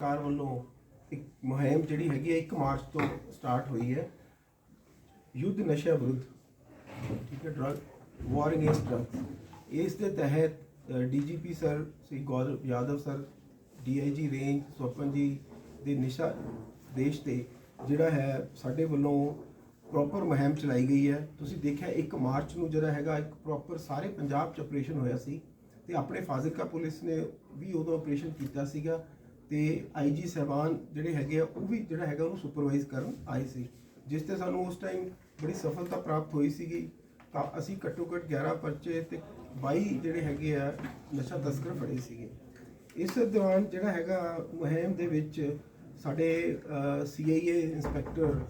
ਸਰਕਾਰ ਵੱਲੋਂ ਇੱਕ ਮੁਹਿੰਮ ਜਿਹੜੀ ਹੈਗੀ ਹੈ 1 ਮਾਰਚ ਤੋਂ ਸਟਾਰਟ ਹੋਈ ਹੈ। ਯੁੱਧ ਨਸ਼ਾ ਵਿਰੁੱਧ, ਠੀਕ ਹੈ ਡਰਗ ਵਾਰ ਅਗੇਂਸਟ ਡਰਗ ਇਸ ਦੇ ਤਹਿਤ DGP sir, Shri Gaurav Yadav sir, DIG range Sopan ji ਦੇ ਨਿਸ਼ਾ ਦੇਸ਼ ਤੇ ਜਿਹੜਾ ਹੈ, ਸਾਡੇ ਵੱਲੋਂ ਪ੍ਰੋਪਰ ਮੁਹਿੰਮ ਚਲਾਈ ਗਈ ਹੈ। ਤੁਸੀਂ ਦੇਖਿਆ 1 ਮਾਰਚ ਨੂੰ ਜਿਹੜਾ ਹੈਗਾ, ਇੱਕ ਪ੍ਰੋਪਰ ਸਾਰੇ ਪੰਜਾਬ 'ਚ ਆਪਰੇਸ਼ਨ ਹੋਇਆ ਸੀ ਤੇ ਆਪਣੇ ਫਾਜ਼ਿਲਕਾ ਪੁਲਿਸ ਨੇ ਵੀ ਉਦੋਂ ਆਪਰੇਸ਼ਨ ਕੀਤਾ ਸੀਗਾ। ਤੇ ਆਈਜੀ ਸਹਿਬਾਨ ਜਿਹੜੇ ਹੈਗੇ ਆ, ਉਹ ਵੀ ਜਿਹੜਾ ਹੈਗਾ ਉਹਨੂੰ ਸੁਪਰਵਾਈਜ਼ ਕਰਨ ਆਏ ਸੀ। ਜਿਸ ਤੇ ਸਾਨੂੰ ਉਸ ਟਾਈਮ ਬੜੀ ਸਫਲਤਾ ਪ੍ਰਾਪਤ ਹੋਈ ਸੀਗੀ। ਤਾਂ ਅਸੀਂ ਘੱਟੋ ਘੱਟ 11 ਪਰਚੇ ਤੇ 22 ਜਿਹੜੇ ਹੈਗੇ ਆ, ਨਸ਼ਾ ਤਸਕਰ ਫੜੇ ਸੀਗੇ। ਇਸ ਦੌਰਾਨ ਜਿਹੜਾ ਹੈਗਾ ਮੁਹਿੰਮ ਦੇ ਵਿੱਚ ਸਾਡੇ ਸੀਆਈਏ ਇੰਸਪੈਕਟਰ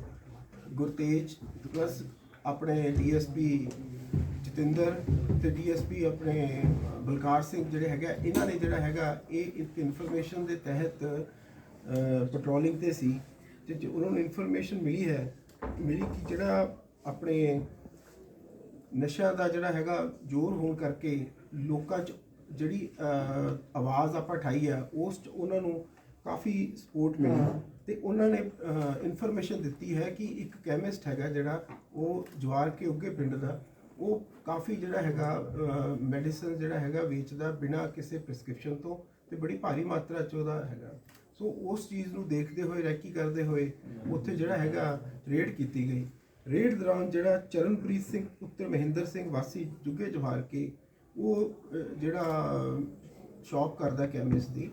ਗੁਰਤੇਜ ਪਲੱਸ ਆਪਣੇ ਡੀਐਸਪੀ ਜਤਿੰਦਰ ਤੇ ਡੀਐਸਪੀ ਆਪਣੇ ਬਲਕਾਰ ਸਿੰਘ ਜਿਹੜੇ ਹੈਗਾ ਇਹਨਾਂ ਨੇ ਜਿਹੜਾ ਹੈਗਾ ਇਹ ਇੱਕ ਇਨਫੋਰਮੇਸ਼ਨ ਦੇ ਤਹਿਤ ਪੈਟਰੋਲਿੰਗ ਤੇ ਸੀ ਤੇ ਜੋ ਉਹਨਾਂ ਨੂੰ ਇਨਫੋਰਮੇਸ਼ਨ ਮਿਲੀ ਹੈ ਮਿਲੀ ਕਿ ਜਿਹੜਾ ਆਪਣੇ ਨਸ਼ਾ ਦਾ ਜਿਹੜਾ ਹੈਗਾ ਜ਼ੋਰ ਹੋਣ ਕਰਕੇ ਲੋਕਾਂ 'ਚ ਜਿਹੜੀ ਆਵਾਜ਼ ਆਪਾਂ ਠਾਈ ਆ ਉਸ 'ਚ ਉਹਨਾਂ ਨੂੰ ਕਾਫੀ ਸਪੋਰਟ ਮਿਲੀ। ਤੇ ਉਹਨਾਂ ਨੇ ਇਨਫੋਰਮੇਸ਼ਨ ਦਿੱਤੀ ਹੈ ਕਿ ਇੱਕ ਕੈਮਿਸਟ ਹੈਗਾ ਜਿਹੜਾ ਉਹ ਜਵਾਰ ਕੇ ਉੱਗੇ ਪਿੰਡ ਦਾ ਉਹ ਕਾਫੀ ਜਿਹੜਾ ਹੈਗਾ ਮੈਡੀਸਨ ਜਿਹੜਾ ਹੈਗਾ ਵੇਚਦਾ ਬਿਨਾਂ ਕਿਸੇ ਪ੍ਰਿਸਕ੍ਰਿਪਸ਼ਨ ਤੋਂ ਤੇ ਬੜੀ ਭਾਰੀ ਮਾਤਰਾ 'ਚ ਉਹਦਾ ਹੈਗਾ। ਸੋ ਉਸ ਚੀਜ਼ ਨੂੰ ਦੇਖਦੇ ਹੋਏ, ਰੈਕੀ ਕਰਦੇ ਹੋਏ ਉੱਥੇ ਜਿਹੜਾ ਹੈਗਾ ਰੇਡ ਕੀਤੀ ਗਈ। ਰੇਡ ਦੌਰਾਨ ਜਿਹੜਾ ਚਰਨਪ੍ਰੀਤ ਸਿੰਘ, ਪੁੱਤਰ ਮਹਿੰਦਰ ਸਿੰਘ ਵਾਸੀ ਜੁਗੇ ਜਵਾਰ ਕੇ, ਉਹ ਜਿਹੜਾ ਸ਼ਾਪ ਕਰਦਾ ਕੈਮਿਸਟ ਦੀ,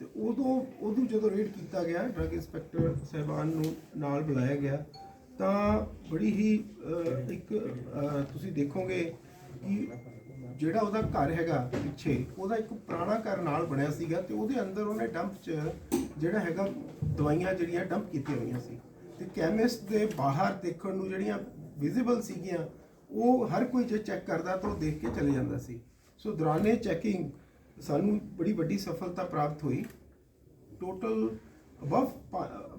ਤੇ ਉਦੋਂ ਉਦੋਂ ਜਦੋਂ ਰੇਡ ਕੀਤਾ ਗਿਆ ਡਰਗ ਇੰਸਪੈਕਟਰ ਸਹਿਬਾਨ ਨੂੰ ਨਾਲ ਬੁਲਾਇਆ ਗਿਆ ਤਾਂ ਬੜੀ ਹੀ ਅਹ, ਇੱਕ ਅਹ, ਤੁਸੀਂ ਦੇਖੋਗੇ ਕਿ ਜਿਹੜਾ ਉਹਦਾ ਘਰ ਹੈਗਾ ਪਿੱਛੇ ਉਹਦਾ ਇੱਕ ਪੁਰਾਣਾ ਘਰ ਨਾਲ ਬਣਿਆ ਸੀਗਾ ਤੇ ਉਹਦੇ ਅੰਦਰ ਉਹਨੇ ਡੰਪ 'ਚ ਜਿਹੜਾ ਹੈਗਾ ਦਵਾਈਆਂ ਜਿਹੜੀਆਂ ਡੰਪ ਕੀਤੀਆਂ ਹੋਈਆਂ ਸੀ। ਤੇ ਕੈਮਿਸਟ ਦੇ ਬਾਹਰ ਦੇਖਣ ਨੂੰ ਜਿਹੜੀਆਂ ਵਿਜ਼ੀਬਲ ਸੀਗੀਆਂ ਉਹ ਹਰ ਕੋਈ ਜੇ ਚੈੱਕ ਕਰਦਾ ਤਾਂ ਉਹ ਦੇਖ ਕੇ ਚਲੇ ਜਾਂਦਾ ਸੀ। ਸੋ ਦੌਰਾਨੇ ਚੈਕਿੰਗ ਸਾਨੂੰ ਬੜੀ ਵੱਡੀ ਸਫਲਤਾ ਪ੍ਰਾਪਤ ਹੋਈ। ਟੋਟਲ ਅਬਵ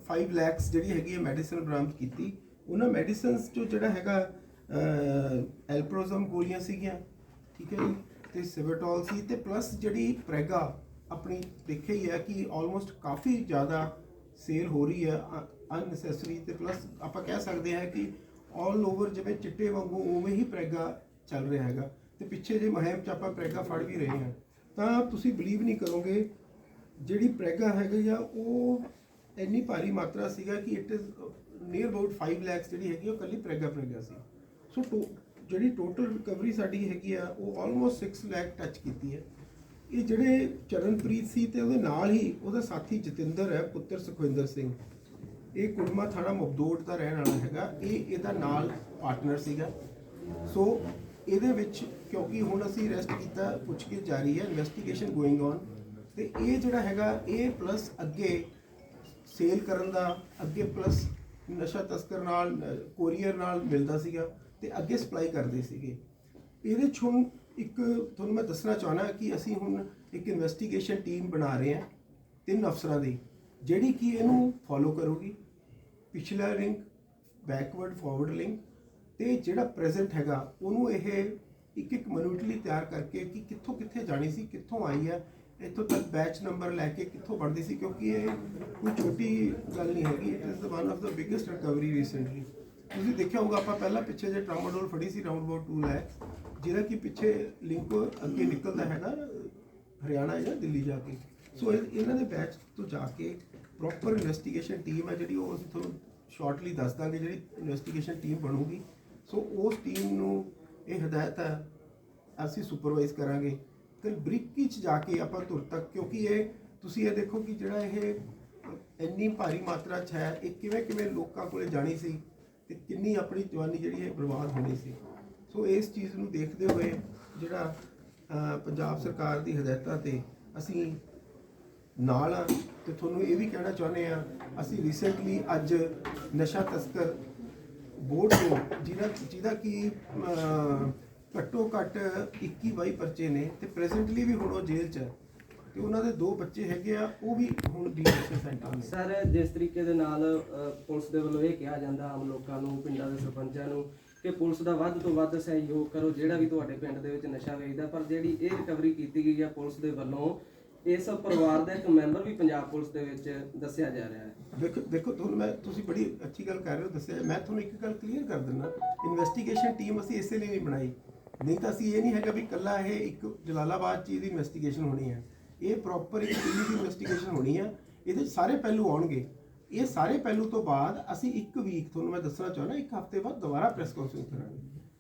5 ਲੈਕਸ ਜਿਹੜੀ ਹੈਗੀ ਹੈ ਮੈਡੀਸਨ ਬਰਾਮਦ ਕੀਤੀ। ਉਹਨਾਂ ਮੈਡੀਸਨਸ ਚੋਂ ਜਿਹੜਾ ਹੈਗਾ ਐਲਪਰੋਜ਼ਮ ਗੋਲੀਆਂ ਸੀਗੀਆਂ, ਠੀਕ ਹੈ ਜੀ, ਤੇ ਸਿਵਟੋਲ ਸੀ, ਤੇ ਪਲੱਸ ਜਿਹੜੀ ਪ੍ਰੈਗਾ ਆਪਣੀ ਦੇਖਿਆ ਹੀ ਹੈ ਕਿ ਆਲਮੋਸਟ ਕਾਫੀ ਜ਼ਿਆਦਾ ਸੇਲ ਹੋ ਰਹੀ ਹੈ ਅਨਨੈਸੈਸਰੀ ਤੇ ਪਲੱਸ ਆਪਾਂ ਕਹਿ ਸਕਦੇ ਹਾਂ ਕਿ ਆਲ ਓਵਰ ਜਿਵੇਂ ਚਿੱਟੇ ਵਾਂਗੂ ਉਵੇਂ ਹੀ ਪ੍ਰੈਗਾ ਚੱਲ ਰਿਹਾ ਹੈਗਾ, ਤੇ ਪਿੱਛੇ ਜੇ ਮਹਿਮ ਚ ਆਪਾਂ ਪ੍ਰੈਗਾ ਫੜ ਵੀ ਰਹੇ ਹਾਂ, ਤਾਂ ਤੁਸੀਂ ਬਲੀਵ ਨਹੀਂ ਕਰੋਗੇ, ਜਿਹੜੀ ਪ੍ਰੈਗਾ ਹੈਗੀ ਆ, ਉਹ ਇੰਨੀ ਭਾਰੀ ਮਾਤਰਾ ਸੀਗਾ ਕਿ it is near about 5 lakh ਜਿਹੜੀ ਹੈਗੀ ਉਹ ਕੱਲੀ ਪ੍ਰੈਗਾ ਪ੍ਰੈਗਾ ਸੀ। ਸੋ ਟੋ- ਜਿਹੜੀ ਟੋਟਲ ਰਿਕਵਰੀ ਸਾਡੀ ਹੈਗੀ ਆ, ਉਹ ਆਲਮੋਸਟ 6 ਲੱਖ ਟੱਚ ਕੀਤੀ ਹੈ। ਇਹ ਜਿਹੜੇ ਚਰਨਪ੍ਰੀਤ ਸੀ ਤੇ ਉਹਦੇ ਨਾਲ ਹੀ ਉਹਦਾ ਸਾਥੀ ਜਤਿੰਦਰ ਹੈ, ਪੁੱਤਰ ਸੁਖਵਿੰਦਰ ਸਿੰਘ। ਇਹ ਕੁੜਮਾ ਥਾਣਾ ਮਬਦੋਟ ਦਾ ਰਹਿਣ ਵਾਲਾ ਹੈਗਾ। ਇਹ ਇਹਦਾ ਨਾਲ ਪਾਰਟਨਰ ਸੀਗਾ। ਸੋ ਇਹਦੇ ਵਿੱਚ ਕਿਉਂਕਿ ਹੁਣ ਅਸੀਂ ਅਰੈਸਟ ਕੀਤਾ, ਪੁੱਛ ਕੇ ਜਾਰੀ ਹੈ ਇਨਵੈਸਟੀਗੇਸ਼ਨ ਗੋਇੰਗ ਔਨ ਤੇ ਇਹ ਜਿਹੜਾ ਹੈਗਾ, ਇਹ ਪਲੱਸ ਅੱਗੇ ਸੇਲ ਕਰਨ ਦਾ ਅੱਗੇ ਪਲੱਸ ਨਸ਼ਾ ਤਸਕਰ ਨਾਲ ਕੋਰੀਅਰ ਨਾਲ ਮਿਲਦਾ ਸੀਗਾ ਤੇ ਅੱਗੇ ਸਪਲਾਈ ਕਰਦੇ ਸੀਗੇ। ਇਹਦੇ 'ਚ ਹੁਣ ਇੱਕ ਤੁਹਾਨੂੰ ਮੈਂ ਦੱਸਣਾ ਚਾਹਣਾ ਕਿ ਅਸੀਂ ਹੁਣ ਇੱਕ ਇਨਵੈਸਟੀਗੇਸ਼ਨ ਟੀਮ ਬਣਾ ਰਹੇ ਹਾਂ ਤਿੰਨ ਅਫਸਰਾਂ ਦੀ, ਜਿਹੜੀ ਕਿ ਇਹਨੂੰ ਫੋਲੋ ਕਰੂਗੀ। ਪਿਛਲਾ ਲਿੰਕ ਬੈਕਵਰਡ ਫਾਰਵਰਡ ਲਿੰਕ ਤੇ ਜਿਹੜਾ ਪ੍ਰੈਜ਼ੈਂਟ ਹੈਗਾ, ਉਹਨੂੰ ਇਹ ਇੱਕ ਇੱਕ ਮਿੰਟਲੀ ਤਿਆਰ ਕਰਕੇ ਕਿ ਕਿੱਥੋਂ ਕਿੱਥੇ ਜਾਣੀ ਸੀ, ਕਿੱਥੋਂ ਆਈ ਹੈ ਇੱਥੋਂ ਤੱਕ ਬੈਚ ਨੰਬਰ ਲੈ ਕੇ ਕਿੱਥੋਂ ਬਣਦੀ ਸੀ? ਕਿਉਂਕਿ ਇਹ ਕੋਈ ਛੋਟੀ ਗੱਲ ਨਹੀਂ ਹੈਗੀ। It is one of the biggest recovery recently ਤੁਸੀਂ ਦੇਖਿਆ ਹੋਊਗਾ, ਆਪਾਂ ਪਹਿਲਾਂ ਪਿੱਛੇ ਜੇ ਟਰਾਮਾਡੋਲ ਫੜੀ ਸੀ ਰਾਉਂਡ ਅਬਾਊਟ 2 ਲੈ ਜਿਹੜਾ ਕਿ ਪਿੱਛੇ ਲਿੰਕ ਅੱਗੇ ਨਿਕਲਦਾ ਹੈਗਾ ਹਰਿਆਣਾ ਜਾਂ ਦਿੱਲੀ ਜਾ ਕੇ। ਸੋ ਇਹ- ਇਹਨਾਂ ਦੇ ਬੈਚ ਤੋਂ ਜਾ ਕੇ ਪ੍ਰੋਪਰ ਇਨਵੈਸਟੀਗੇਸ਼ਨ ਟੀਮ ਹੈ ਜਿਹੜੀ, ਉਹ ਅਸੀਂ ਤੁਹਾਨੂੰ ਸ਼ਾਰਟਲੀ ਦੱਸ ਦਾਂਗੇ ਜਿਹੜੀ ਇਨਵੈਸਟੀਗੇਸ਼ਨ ਟੀਮ ਬਣੂਗੀ। ਸੋ ਉਸ ਟੀਮ ਨੂੰ ਇਹ ਹਦਾਇਤ ਹੈ ਅਸੀਂ ਸੁਪਰਵਾਈਜ਼ ਕਰਾਂਗੇ। ਤੇ ਬਰੀਕੀ ਚ ਜਾ ਕੇ ਆਪਾਂ ਧੁਰ ਤੱਕ, ਕਿਉਂਕਿ ਇਹ ਤੁਸੀਂ ਇਹ ਦੇਖੋ ਕਿ ਜਿਹੜਾ ਇਹ, ਇੰਨੀ ਭਾਰੀ ਮਾਤਰਾ ਚ ਹੈ, ਇਹ ਕਿਵੇਂ ਕਿਵੇਂ ਲੋਕਾਂ ਕੋਲੇ ਜਾਣੀ ਸੀ ਤੇ ਕਿੰਨੀ ਆਪਣੀ ਜਵਾਨੀ ਜਿਹੜੀ ਹੈ ਬਰਬਾਦ ਹੋਣੀ ਸੀ। ਸੋ ਇਸ ਚੀਜ਼ ਨੂੰ ਦੇਖਦੇ ਹੋਏ ਜਿਹੜਾ ਪੰਜਾਬ ਸਰਕਾਰ ਦੀ ਹਦਾਇਤਾਂ ਤੇ ਅਸੀਂ ਨਾਲ ਆ ਤੇ ਤੁਹਾਨੂੰ ਇਹ ਵੀ ਕਹਿਣਾ ਚਾਹੁੰਦੇ ਆ, ਅਸੀਂ ਰੀਸੈਂਟਲੀ ਅੱਜ ਨਸ਼ਾ ਤਸਕਰ ਬੋਰਡ ਤੋਂ ਜਿਹਦਾ ਜਿਹਦਾ ਕਿ ਘੱਟੋ ਘੱਟ 21 22 ਪਰਚੇ ਨੇ ਤੇ ਪ੍ਰੈਜ਼ੈਂਟਲੀ ਵੀ ਹੁਣ ਉਹ ਜੇਲ੍ਹ 'ਚ ਹੈ। ਤੇ ਉਹਨਾਂ ਦੇ ਦੋ ਬੱਚੇ ਹੈਗੇ ਆ ਉਹ ਵੀ ਹੁਣ ਡੀਐਸਏ ਸੈਂਟਰ ਨੇ। ਸਰ ਜਿਸ ਤਰੀਕੇ ਦੇ ਨਾਲ ਅ, ਪੁਲਿਸ ਦੇ ਵੱਲੋਂ ਇਹ ਕਿਹਾ ਜਾਂਦਾ ਆਮ ਲੋਕਾਂ ਨੂੰ ਪਿੰਡਾਂ ਦੇ ਸਰਪੰਚਾਂ ਨੂੰ ਕਿ ਪੁਲਿਸ ਦਾ ਵੱਧ ਤੋਂ ਵੱਧ ਸਹਿਯੋਗ ਕਰੋ ਜਿਹੜਾ ਵੀ ਤੁਹਾਡੇ ਪਿੰਡ ਦੇ ਵਿੱਚ ਨਸ਼ਾ ਵੇਚਦਾ ਪਰ ਜਿਹੜੀ ਇਹ ਰਿਕਵਰੀ ਕੀਤੀ ਗਈ ਹੈ ਪੁਲਿਸ ਦੇ ਵੱਲੋਂ ਇਸ ਪਰਿਵਾਰ ਦਾ ਇੱਕ ਮੈਂਬਰ ਵੀ ਪੰਜਾਬ ਪੁਲਿਸ ਦੇ ਵਿੱਚ ਦੱਸਿਆ ਜਾ ਰਿਹਾ ਹੈ। ਦੇਖੋ ਦੇਖੋ ਤੁਹਾਨੂੰ ਮੈਂ ਤੁਸੀਂ ਬੜੀ ਅੱਛੀ ਗੱਲ ਕਰ ਰਹੇ ਹੋ ਦੱਸਿਆ। ਮੈਂ ਤੁਹਾਨੂੰ ਇੱਕ ਗੱਲ ਕਲੀਅਰ ਕਰ ਦਿੰਦਾ। ਇਨਵੈਸਟੀਗੇਸ਼ਨ ਟੀਮ ਅਸੀਂ ਇਸੇ ਲਈ ਨਹੀਂ ਬਣਾਈ। ਨਹੀਂ ਤਾਂ ਅਸੀਂ ਇਹ ਨਹੀਂ ਹੈਗਾ ਵੀ ਕੱਲਾ ਇਹ ਇੱਕ ਜਲਾਲਾਬਾਦ ਚੀਜ਼ ਦੀ ਇਨਵੈਸਟੀਗੇਸ਼ਨ ਹੋਣੀ ਹੈ। ਇਹ ਪ੍ਰੋਪਰ ਇੱਕ ਦੀ ਇਨਵੈਸਟੀਗੇਸ਼ਨ ਹੋਣੀ ਹੈ ਇਹਦੇ ਸਾਰੇ ਪਹਿਲੂ ਆਉਣਗੇ। ਇਹ ਸਾਰੇ ਪਹਿਲੂ ਤੋਂ ਬਾਅਦ ਅਸੀਂ ਇੱਕ ਵੀਕ ਤੁਹਾਨੂੰ ਮੈਂ ਦੱਸਣਾ ਚਾਹੁੰਦਾ ਇੱਕ ਹਫ਼ਤੇ ਬਾਅਦ ਦੁਬਾਰਾ ਪ੍ਰੈਸ ਕਾਨਫਰੰਸ ਕਰਾਂਗੇ।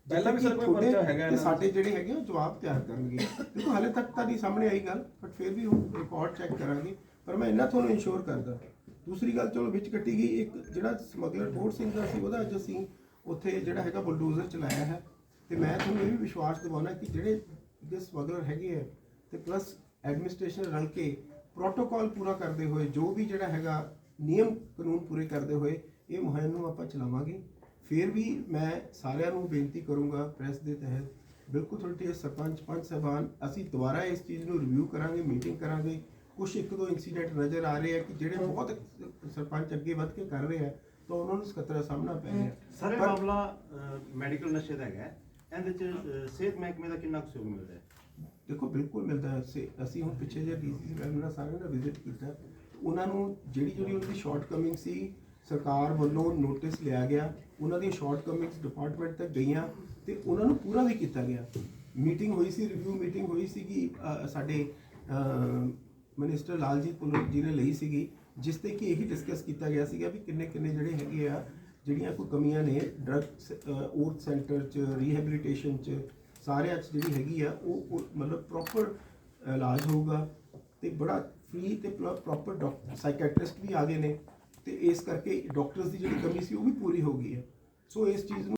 ਪਹਿਲਾਂ ਵੀ ਸਰ ਕੋਈ ਪਰਚਾ ਹੈਗਾ ਤੇ ਸਾਡੇ ਜਿਹੜੇ ਹੈਗੇ ਉਹ ਜਵਾਬ ਤਿਆਰ ਕਰਨਗੇ। ਦੇਖੋ ਹਾਲੇ ਤੱਕ ਤਾਂ ਨਹੀਂ ਸਾਹਮਣੇ ਆਈ ਗੱਲ ਬਟ ਫਿਰ ਵੀ ਹੁਣ ਰਿਕਾਰਡ ਚੈੱਕ ਕਰਾਂਗੇ। ਪਰ ਮੈਂ ਇਹਨਾਂ ਤੁਹਾਨੂੰ ਇਨਸ਼ੋਰ ਕਰਦਾ ਦੂਸਰੀ ਗੱਲ ਚਲੋ ਵਿੱਚ ਕੱਟੀ ਗਈ ਇੱਕ ਜਿਹੜਾ ਸਮਗਲਰ ਟੋੜ ਸਿੰਘ ਦਾ ਸੀ ਉਹਦਾ ਅੱਜ ਅਸੀਂ ਉੱਥੇ ਜਿਹੜਾ ਹੈਗਾ ਬੁਲਡੋਜ਼ਰ ਚਲਾਇਆ ਹੈ। ਤੇ ਮੈਂ ਤੁਹਾਨੂੰ ਇਹ ਵੀ ਵਿਸ਼ਵਾਸ ਦਿਵਾਉਣਾ ਕਿ ਜਿਹੜੇ ਦੇ ਸਮਗਲਰ ਹੈਗੇ ਆ ਤੇ ਪਲੱਸ ਐਡਮਿਨਿਸਟ੍ਰੇਸ਼ਨ ਰਲ ਕੇ ਪ੍ਰੋਟੋਕਾਲ ਪੂਰਾ ਕਰਦੇ ਹੋਏ ਜੋ ਵੀ ਜਿਹੜਾ ਹੈਗਾ ਨਿਯਮ ਕਾਨੂੰਨ ਪੂਰੇ ਕਰਦੇ ਹੋਏ ਇਹ ਮੁਹਿੰਮ ਨੂੰ ਆਪਾਂ ਚਲਾਵਾਂਗੇ। ਫਿਰ ਵੀ ਮੈਂ ਸਾਰਿਆਂ ਨੂੰ ਬੇਨਤੀ ਕਰੂੰਗਾ ਪ੍ਰੈਸ ਦੇ ਤਹਿਤ ਬਿਲਕੁਲ ਤੁਹਾਡੇ ਸਰਪੰਚ ਪੰਚ ਸਾਹਿਬਾਨ ਅਸੀਂ ਦੁਬਾਰਾ ਇਸ ਚੀਜ਼ ਨੂੰ ਰਿਵਿਊ ਕਰਾਂਗੇ ਮੀਟਿੰਗ ਕਰਾਂਗੇ। ਕੁਝ ਇੱਕ ਦੋ ਇਨਸੀਡੈਂਟ ਨਜ਼ਰ ਆ ਰਹੇ ਆ ਕਿ ਜਿਹੜੇ ਬਹੁਤ ਸਰਪੰਚ ਅੱਗੇ ਵੱਧ ਕੇ ਕਰ ਰਹੇ ਆ ਤਾਂ ਉਹਨਾਂ ਨੂੰ ਸਕਤਰਾ ਸਾਹਮਣਾ ਪੈ ਰਿਹਾ। ਸਰ ਇਹ ਮਾਮਲਾ ਮੈਡੀਕਲ ਨਸ਼ੇ ਦਾ ਹੈਗਾ। ਇਹਦੇ ਚ ਅਹ, ਸਿਹਤ ਮਹਿਕਮੇ ਦਾ ਕਿੰਨਾ ਕੁ ਸਹਿਯੋਗ ਮਿਲਦਾ ਹੈ? ਦੇਖੋ ਬਿਲਕੁਲ ਮਿਲਦਾ ਹੈ। ਸੇ- ਅਸੀਂ ਹੁਣ ਪਿੱਛੇ ਜੇ ਡੀਸੀ ਮੈਮ ਨਾਲ ਸਾਰਿਆਂ ਦਾ ਵਿਜ਼ਿਟ ਕੀਤਾ। ਉਹਨਾਂ ਨੂੰ ਜਿਹੜੀ ਜਿਹੜੀ ਉਹਨਾਂ ਦੀ ਸ਼ਾਰਟ ਕਮਿੰਗ ਸੀ ਸਰਕਾਰ ਵੱਲੋਂ ਨੋਟਿਸ ਲਿਆ ਗਿਆ। ਉਹਨਾਂ ਦੀ ਸ਼ਾਰਟ ਕਮਿੰਗਸ ਡਿਪਾਰਟਮੈਂਟ ਤੱਕ ਗਈਆਂ ਤੇ ਉਹਨਾਂ ਨੂੰ ਪੂਰਾ ਵੀ ਕੀਤਾ ਗਿਆ। ਮੀਟਿੰਗ ਹੋਈ ਸੀ ਰਿਵਿਊ ਮੀਟਿੰਗ ਹੋਈ ਸੀ ਕਿ ਸਾਡੇ ਮਿਨਿਸਟਰ ਲਾਲਜੀਤ ਪੁਲੋਕ ਜੀ ਨੇ ਲਈ ਸੀਗੀ ਜਿਸ ਤੇ ਕਿ ਇਹੀ ਡਿਸਕਸ ਕੀਤਾ ਗਿਆ ਸੀਗਾ ਵੀ ਕਿੰਨੇ ਕਿੰਨੇ ਜਿਹੜੇ ਹੈਗੇ ਆ ਜਿਹੜੀਆਂ ਕੋਈ ਕਮੀਆਂ ਨੇ ਡਰਗ ਔਰਤ ਸੈਂਟਰ ਚ ਰੀਹੈਬਿਲਿਟੇਸ਼ਨ ਚ, ਸਾਰਿਆਂ 'ਚ ਜਿਹੜੀ ਹੈਗੀ ਆ, ਉਹ ਮਤਲਬ ਪ੍ਰੋਪਰ ਇਲਾਜ ਹੋਊਗਾ ਤੇ ਬੜਾ ਫ੍ਰੀ ਤੇ ਪ੍ਰੋਪਰ ਡਾਕਟਰ ਸਾਈਕੈਟ੍ਰਿਸਟ ਵੀ ਆ ਗਏ ਨੇ ਤੇ ਇਸ ਕਰਕੇ ਡਾਕਟਰਸ ਦੀ ਜਿਹੜੀ ਕਮੀ ਸੀ ਉਹ ਵੀ ਪੂਰੀ ਹੋ ਗਈ ਹੈ। ਸੋ ਇਸ ਚੀਜ਼ ਨੂੰ